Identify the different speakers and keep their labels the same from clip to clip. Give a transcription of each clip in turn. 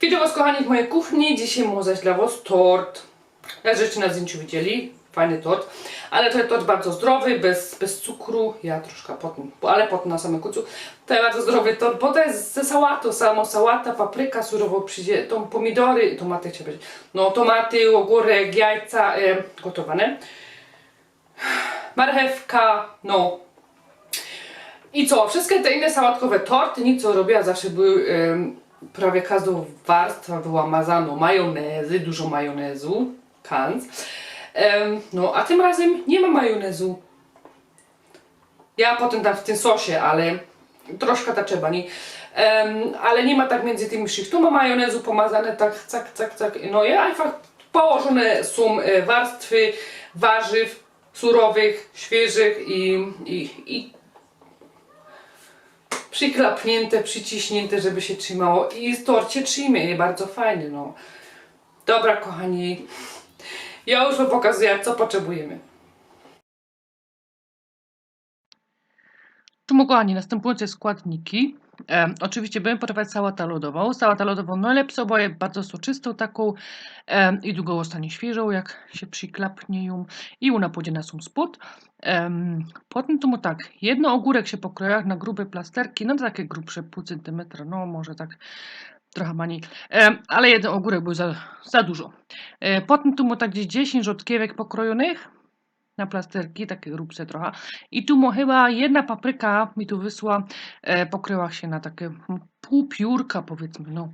Speaker 1: Witam Was kochani w mojej kuchni. Dzisiaj mam zaś dla Was tort. Jak żeście na zdjęciu widzieli, fajny tort. Ale to jest tort bardzo zdrowy, bez, bez cukru. Ja troszkę potem, ale potem na samym końcu. To jest bardzo zdrowy tort, bo to jest ze sałatą. Samo sałata, papryka surowo przyjdzie, tą pomidory, tomaty chciałam powiedzieć. No tomaty, ogórek, jajca e, gotowane. Marchewka, no i co? Wszystkie te inne sałatkowe torty, nic co robiła, zawsze były prawie każdą warstwa była majonezy, dużo majonezu, kans. No, a tym razem nie ma majonezu. Ja potem dam w tym sosie, ale troszkę ta trzeba, nie? Ale nie ma tak między tymi szycht. Tu ma majonezu pomazane, tak, cak, cak, cak. No i einfach położone są e, warstwy warzyw surowych, świeżych i, i, i przyklapnięte, przyciśnięte, żeby się trzymało i w torcie trzyma, bardzo fajny, no. Dobra, kochani, ja już wam pokazuję, co potrzebujemy. Tu mogą kochani, następujące składniki. E, oczywiście będziemy podawać sałatę lodową. Sałatę lodową najlepszą, bo jest bardzo soczystą taką e, i długo zostanie świeżą, jak się przyklapnie ją i ona pójdzie na sam spód. Em, potem tu mu tak, jedno ogórek się pokroja na grube plasterki, no takie grubsze pół centymetra, no może tak trochę mniej, Em, ale jeden ogórek był za, za dużo. E, potem tu mu tak gdzieś 10 rzodkiewek pokrojonych na plasterki, takie grubsze trochę. I tu mu chyba jedna papryka mi tu wysła, e, pokryła się na takie pół piórka powiedzmy, no.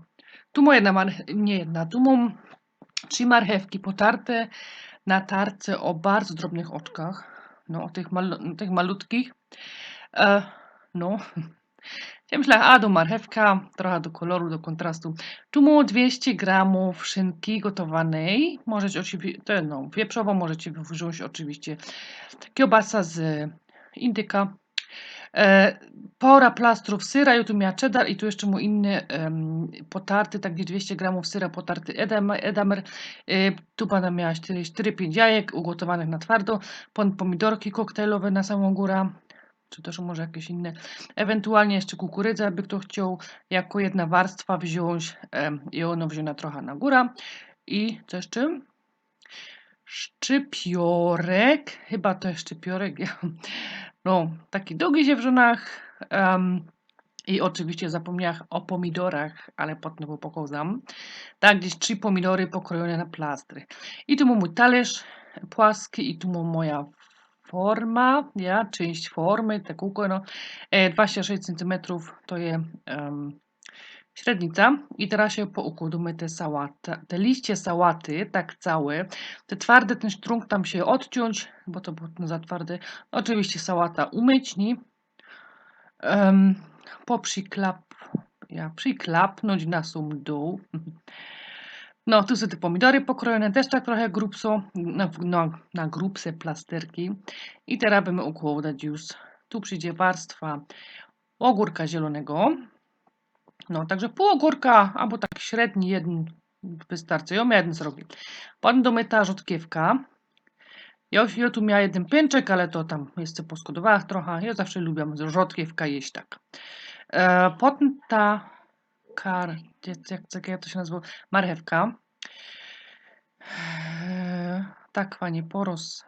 Speaker 1: Tu mu jedna, nie jedna, tu mu trzy marchewki potarte na tarce o bardzo drobnych oczkach. No, tych, mal tych malutkich. E, no. Ja a do marchewka, trochę do koloru, do kontrastu. Tu mu 200 gramów szynki gotowanej. Możecie oczywiście, no, wieprzową możecie wziąć oczywiście. Kiełbasa z indyka. E, pora plastrów syra, i tu miała cheddar i tu jeszcze mu inny em, potarty, tak gdzie 200 gramów syra potarty edam, edamer. E, tu pana miała 4-5 jajek ugotowanych na twardo, pomidorki koktajlowe na samą górę, czy też może jakieś inne. Ewentualnie jeszcze kukurydza, jakby kto chciał, jako jedna warstwa wziąć i ono wziąć na trochę na górę. I co jeszcze? Szczypiorek, chyba to jest szczypiorek, no, taki długi ziewrzonach em, i oczywiście zapomniałam o pomidorach, ale potem go pokazam. Tak, gdzieś trzy pomidory pokrojone na plastry. I tu mam mój talerz płaski i tu mam moja forma, ja, część formy, te kółko, no, e, 26 cm to jest em, średnica. I teraz się poukładamy te sałatę, te liście sałaty, tak całe. Te twarde, ten sztrunk tam się odciąć, bo to było za twarde. Oczywiście sałata umyć, nie? Um, poprzyklap, ja, przyklapnąć na sam dół. No, tu są te pomidory pokrojone, też tak trochę grubso, na, no, na grubse plasterki. I teraz będziemy układać już. Tu przyjdzie warstwa ogórka zielonego. No, także pół ogórka, albo tak średni jeden wystarczy. Ja jeden zrobię. Potem domyta rzodkiewka. Ja, ja tu miała jeden pięczek, ale to tam jeszcze poskodowała trochę. Ja zawsze lubię rzodkiewka jeść tak. E, potem ta kar, jak, jak, jak to się nazywa? Marchewka. E, tak fajnie porozdzielić.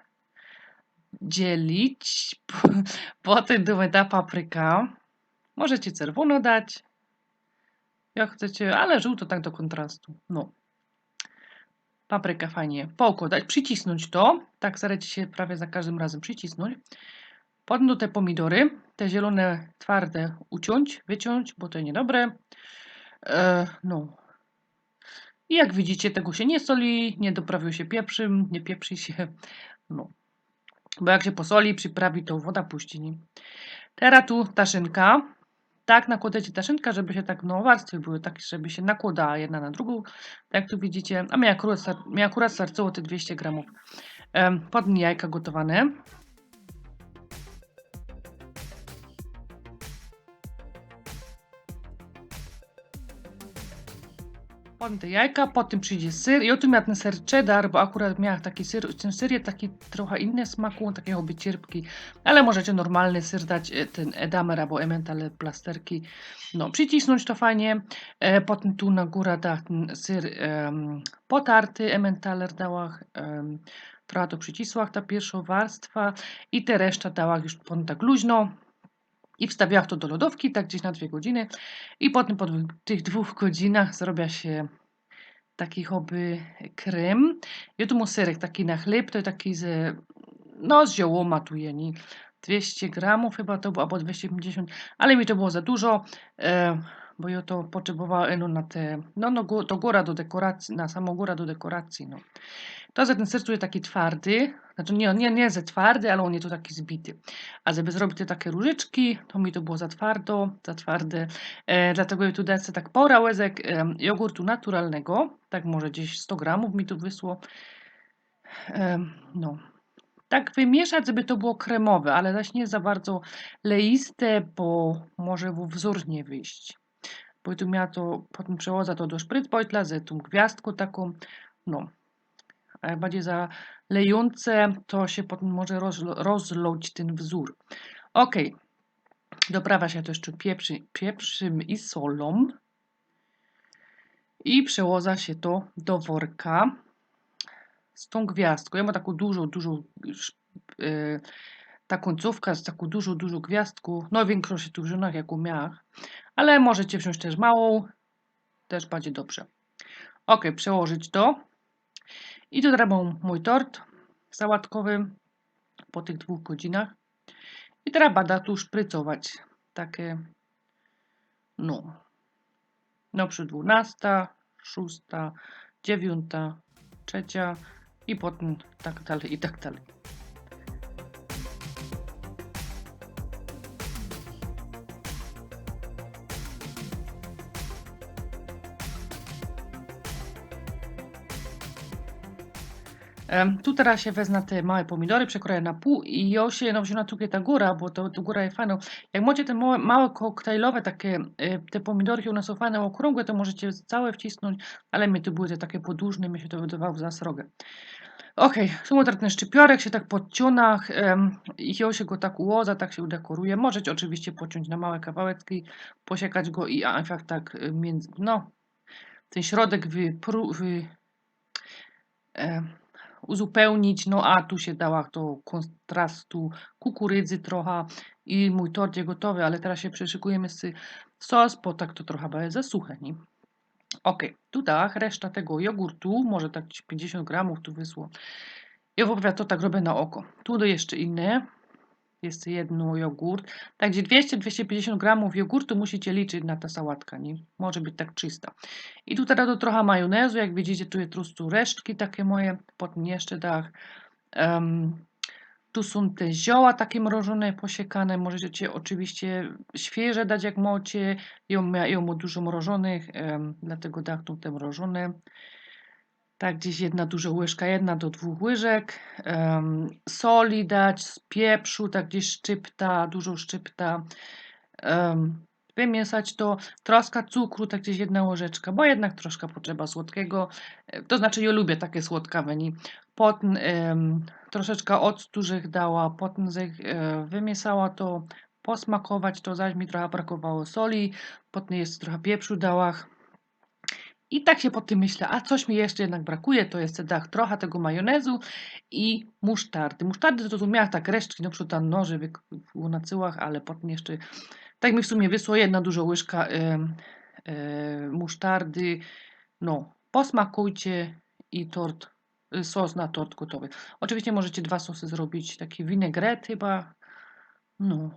Speaker 1: Potem domyta papryka. Możecie czerwono dać. Jak chcecie, ale żółto tak do kontrastu. No. Paprykę fajnie poukładać, przycisnąć to. Tak starajcie się prawie za każdym razem przycisnąć. Potem do te pomidory, te zielone, twarde uciąć, wyciąć, bo to niedobre. E, no. I jak widzicie, tego się nie soli, nie doprawił się pieprzym, nie pieprzy się. No. Bo jak się posoli, przyprawi, to woda puści. Teraz tu ta szynka. Tak nakładacie ta szynka, żeby się tak, no warstwy były takie, żeby się nakładała jedna na drugą. Tak jak tu widzicie. A mnie akurat, mnie akurat starczyło te 200 gramów. Um, Potem jajka gotowane. Potem te jajka, potem przyjdzie syr. Ja tu miałam ten ser cheddar, bo akurat miałam taki syr, ten syr jest taki trochę inny smaku, takiego by cierpki, ale możecie normalny syr dać, e, ten edamer albo emmental plasterki. No, przycisnąć to fajnie. E, potem tu na górę da ten syr potarty, emmentaler dała. em, trochę to przycisłach ta pierwsza warstwa i te reszta dała już potem tak luźno. I wstawiałam to do lodówki, tak gdzieś na dwie godziny. I potem po tych dwóch godzinach zrobiła się taki hobby krem. Ja tu mam serek taki na chleb, to taki z, no z ziołoma tu jeni. 200 gramów chyba to było, albo 250, ale mi to było za dużo, e, bo ja to potrzebowała no, na te, no, no to góra do dekoracji, na samą górę do dekoracji, no. To za ten ser tu jest taki twardy, znaczy nie, nie, nie twardy, ale on jest tu taki zbity. A żeby zrobić te takie różyczki, to mi to było za twardo, za twarde. E, dlatego ja tu sobie tak pół łezek e, jogurtu naturalnego, tak może gdzieś 100 gramów mi tu wysło. E, no. Tak wymieszać, żeby to było kremowe, ale zaś nie za bardzo leiste, bo może w wzór nie wyjść. Bo tu miała to, potem przełożę to do szprycbojtla z tą gwiazdką taką, no. Jak bardziej zalejące, to się potem może rozlać ten wzór. Ok. Doprawa się to jeszcze pieprzy, pieprzym i solą. I przełoża się to do worka z tą gwiazdką. Ja mam taką dużą, dużą e, ta końcówka z taką dużą, dużą gwiazdką. No większość tu żonach jak umiałach. Ale możecie wziąć też małą. Też będzie dobrze. Ok, przełożyć to. I teraz mam mój tort sałatkowy po tych dwóch godzinach. I teraz bada tu szprycować. Takie, no, na przykład 12, 6, 9, 3 i potem tak dalej i tak dalej. Tu teraz się wezmę te małe pomidory, przekroję na pół i ja się no, wzięła tutaj ta góra, bo to, to góra jest fajna. Jak macie te małe, małe koktajlowe takie, e, te pomidorki, one są fajne okrągłe, to możecie całe wcisnąć, ale mi to były te takie podłużne, mi się to wydawało za srogie. Okej, okay. teraz ten szczypiorek się tak podciona em, i ja się go tak ułoża, tak się udekoruje. Możecie oczywiście pociąć na małe kawałeczki, posiekać go i a, tak, e, między, no, ten środek wypru, wy, em, uzupełnić, no a tu się dała to kontrastu kukurydzy trochę i mój tort jest gotowy, ale teraz się przeszykujemy z sos, bo tak to trochę będzie za suche, nie? Ok, tu tak, reszta tego jogurtu, może tak gdzieś 50 gramów tu wysło. Ja w ogóle to tak robię na oko. Tu do jeszcze inne, jest jedno jogurt. Także 200-250 gramów jogurtu musicie liczyć na ta sałatka, nie? Może być tak czysta. I tu teraz do trochę majonezu, jak widzicie, tu jest trustu resztki takie moje, potem jeszcze dach. Um, tu są te zioła takie mrożone, posiekane. Możecie oczywiście świeże dać jak macie. Ja mam dużo mrożonych, um, dlatego dach tu te mrożone. Tak, gdzieś jedna duża łyżka, jedna do dwóch łyżek. Um, soli dać, z pieprzu, tak gdzieś szczypta, dużo szczypta. Um, wymieszać to, troska cukru, tak gdzieś jedna łyżeczka, bo jednak troszkę potrzeba słodkiego. E, To znaczy, ja lubię takie słodkawe. Nie? Potem um, troszeczkę octu, dała, potem żech e, wymieszała to, posmakować to, zaś mi trochę brakowało soli, potem jest trochę pieprzu dała. I tak się po tym myślę, a coś mi jeszcze jednak brakuje, to jest dach trochę tego majonezu i musztardy. Musztardy to tu miałam tak resztki, przykład tam noży wy- na cyłach, ale potem jeszcze, tak mi w sumie wysło jedna duża łyżka e, musztardy. No, posmakujcie i tort, y, sos na tort gotowy. Oczywiście możecie dwa sosy zrobić, taki vinegret chyba, no,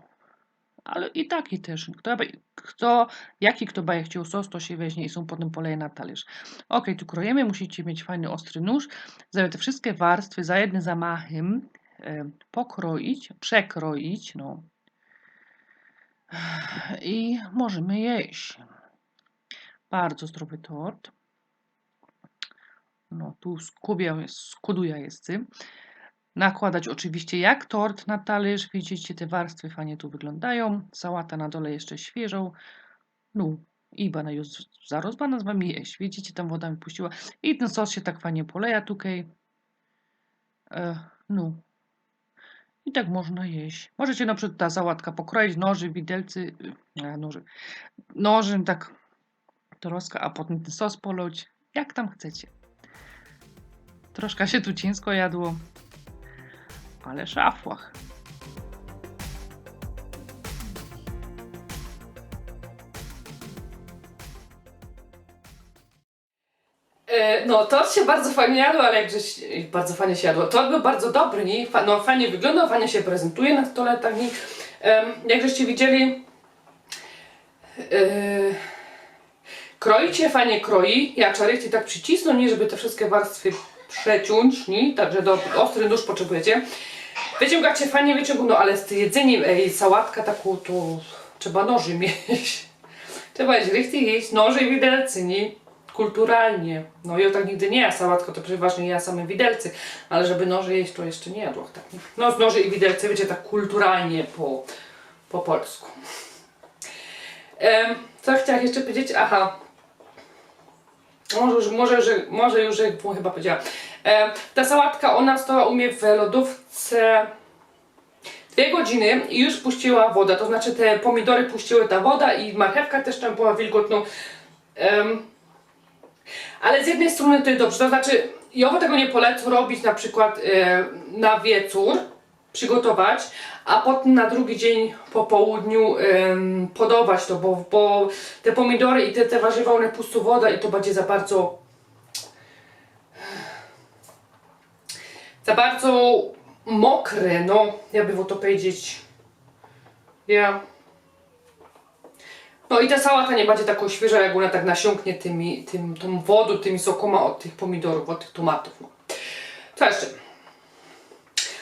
Speaker 1: ale i taki też. Kto, kto, jaki kto będzie chciał sos, to się weźmie i są potem poleje na talerz. Ok, tu krojemy, musicie mieć fajny ostry nóż, żeby te wszystkie warstwy za jednym zamachem e, pokroić, przekroić, no. I możemy jeść. Bardzo zdrowy tort. No, tu skubia, skuduja jest. y. Nakładać oczywiście jak tort na talerz. Widzicie, te warstwy fajnie tu wyglądają. Sałata na dole jeszcze świeżą. No, I będę już zaraz będę z wami jeść. Widzicie, tam woda mi puściła. I ten sos się tak fajnie poleja tutaj. E, no. I tak można jeść. Możecie na przykład ta sałatka pokroić, noży, widelcy, e, noży, nożem tak troszkę, a potem ten sos polać, jak tam chcecie. Troszkę się tu ciężko jadło, ale szafłach.
Speaker 2: E, No, tort się bardzo fajnie jadło, ale jakżeś bardzo fajnie się jadło. Tort był bardzo dobry, nie? No, fajnie wyglądał, fajnie się prezentuje na stole, tak nie? Em, Jak żeście widzieli, e, kroi fajnie kroi. Ja czarycie tak przycisnął, nie? Żeby te wszystkie warstwy przeciąć, nie? Także do, ostry nóż potrzebujecie. Wyciągacie fajnie, wyciągu, no ale z jedzeniem, ej, sałatka taką, to trzeba noży mieć. Trzeba jeść richtig jeść, noże i widelcy, nie? Kulturalnie. No ja tak nigdy nie ja sałatko, to przeważnie ja same widelcy, ale żeby noże jeść, to jeszcze nie jadło. Tak. nie? No z noży i widelcy, wiecie, tak kulturalnie po, po polsku. Em, co chciałam jeszcze powiedzieć? Aha. Może już, może, już, może już chyba powiedziałam. Em, ta sałatka, ona stała u mnie w lodówce dwie godziny i już puściła woda, to znaczy te pomidory puściły ta woda i marchewka też tam była wilgotną. Ale z jednej strony to jest dobrze, to znaczy bym tego nie polecę robić na przykład e, na wieczór, przygotować, a potem na drugi dzień po południu em, podawać to, bo, bo te pomidory i te, te warzywa one puszczą wodę i to będzie za bardzo za bardzo mokre, no, ja bym to powiedzieć. Ja. No i ta sałata nie będzie taką świeża, jak ona tak nasiąknie tymi, tym, tą wodą, tymi sokoma od tych pomidorów, od tych tomatów. No. Co jeszcze?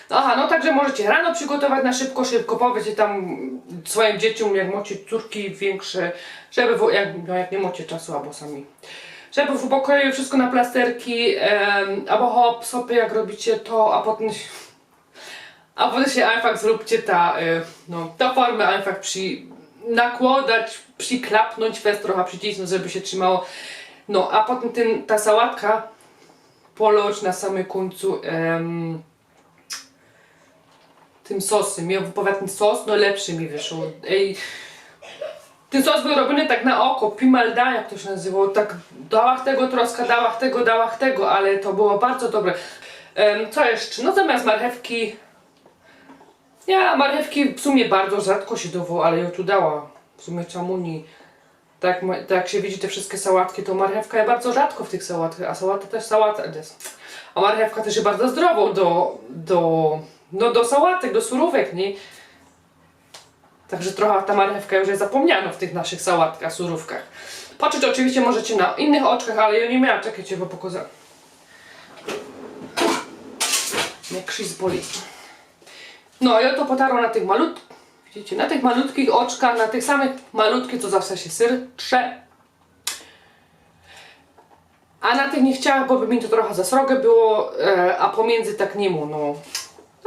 Speaker 2: Aha, no także możecie rano przygotować na szybko, szybko powiecie tam swoim dzieciom, jak macie córki większe, żeby, w- jak, no jak nie macie czasu, albo sami, żeby w pokoju wszystko na plasterki, em, albo hop, sobie jak robicie to, a potem się- a potem się einfach zróbcie ta, y, no, ta formę einfach przy, nakładać, przyklapnąć fest, trochę przycisnąć, żeby się trzymało. No, a potem ten, ta sałatka poloć na samym końcu em, tym sosem. Ja wypowiadam ten sos, no lepszy mi wyszło. Ej, ten sos był robiony tak na oko, pimalda, jak to się nazywało, tak dałach tego troska, dałach tego, dałach tego, ale to było bardzo dobre. Em, co jeszcze? No zamiast marchewki ja marchewki w sumie bardzo rzadko się dowo, ale ją tu dała. W sumie czemu nie? Tak, tak jak się widzi te wszystkie sałatki, to marchewka jest bardzo rzadko w tych sałatkach, a sałata też sałata jest. A marchewka też jest bardzo zdrową do, do, no do sałatek, do surówek, nie? Także trochę ta marchewka już jest zapomniana w tych naszych sałatkach, surówkach. Patrzeć oczywiście możecie na innych oczkach, ale ja nie miałam, czekajcie, bo pokazałam. Nie krzyż boli. No, ja to potarłam na tych malut... Widzicie, na tych malutkich oczkach, na tych samych malutkich, co zawsze się syr trze. A na tych nie chciałam, bo by mi to trochę za srogie było, e, a pomiędzy tak nie mu, no.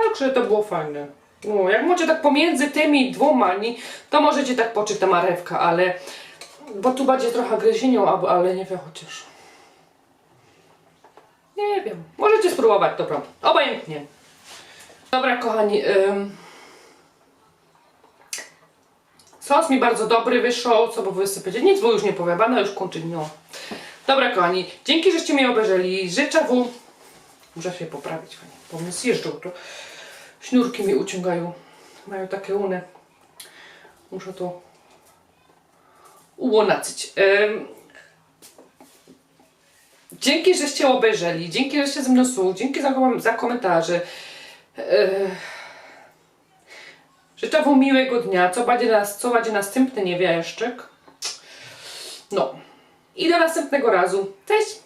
Speaker 2: Także to było fajne. No, jak macie tak pomiędzy tymi dwoma, nie, to możecie tak poczuć ta marewka, ale... Bo tu będzie trochę gryzienią, ale nie wiem, chociaż... Nie wiem. Możecie spróbować, dobra. Obojętnie. Dobra, kochani. ym, Sos mi bardzo dobry wyszło, co bo wy sobie powiedzieć. Nic było już nie będę już kończyć, no. Dobra, kochani. Dzięki, żeście mnie obejrzeli. Życzę wam... Muszę się poprawić, kochani, bo mnie zjeżdżą to. Sznurki mi uciągają. Mają takie one. Muszę to ułonacyć. Ym, Dzięki, żeście obejrzeli, dzięki, żeście ze mną są, dzięki za, za komentarze. Eee, życzę wam miłego dnia, co będzie, nas, co będzie następny niewieszczyk. No. I do następnego razu. Cześć!